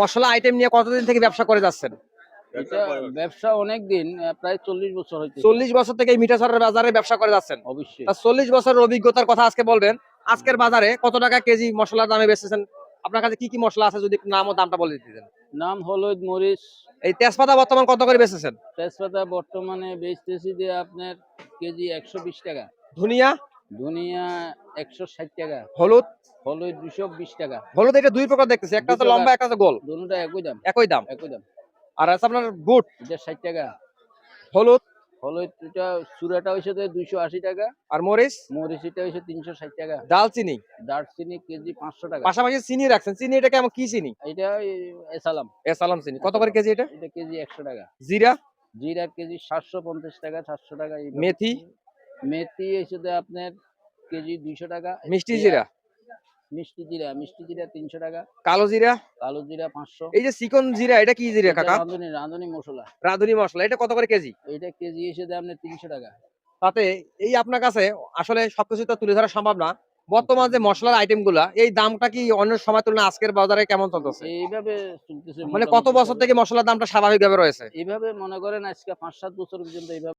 মশলা item নিয়ে কতদিন থেকে ব্যবসা করে যাচ্ছেন? এটা ব্যবসা অনেক দিন প্রায় চল্লিশ বছর হয়েছে চল্লিশ বছর থেকে এই বাজারে ব্যবসা করে যাচ্ছেন? অবশ্যই। চল্লিশ বছরের অভিজ্ঞতার কথা আজকে বলবেন। আজকের বাজারে কত টাকা কেজি মশলার দামে আপনার কাছে কি কি মশলা আছে যদি নাম ও দামটা বলে দিতেন। নাম হলুদ মরিচ। এই তেজপাতা বর্তমান কত করে তেজপাতা বর্তমানে বেচতেছি যে আপনার কেজি একশো বিশ টাকা। ধনিয়া? ধনিয়া একশো ষাট টাকা। হলুদ? হলুদ দুশো বিশ টাকা। হলুদ এটা দুই প্রকার দেখতেছি একটা লম্বা একটা গোল। দুটা একই দাম। একই দাম। একই দাম। আর আছে আপনার বুট এটা ষাট টাকা। হলুদ? হলুদ এটা চূড়াটা হয়েছে দুইশো আশি টাকা। আর মরিচ? হয়েছে তিনশো ষাট টাকা। দালচিনি দারচিনি কেজি পাঁচশো টাকা। পাশাপাশি চিনি রাখছেন। চিনি এটা কেমন? কি চিনি? এটা ওই এসালাম। চিনি। কত করে কেজি এটা? এটা কেজি একশো টাকা। জিরা? জিরা কেজি সাতশো পঞ্চাশ টাকা সাতশো টাকা। মেথি? মেথি আপনার কেজি দুইশো টাকা মিষ্টি জিরা? মিষ্টি জিরা মিষ্টি জিরা তিনশো টাকা। কালো জিরা? কালো জিরা পাঁচশো। এই যে চিকন জিরা এটা কি জিরা কাকা? রাঁধুনি রাঁধুনি মশলা। রাঁধুনি মশলা এটা কত করে কেজি? এটা কেজি আপনার তিনশো টাকা। তাতে এই আপনার কাছে আসলে সবকিছু তো তুলে ধরা সম্ভব না। বর্তমান যে মশলার আইটেমগুলা এই দামটা কি অন্য সময় তুলনায় আজকের বাজারে কেমন চলতেছে? এইভাবে মানে কত বছর থেকে মশলার দামটা স্বাভাবিকভাবে রয়েছে? এইভাবে মনে করেন আজকে পাঁচ সাত বছর পর্যন্ত এইভাবে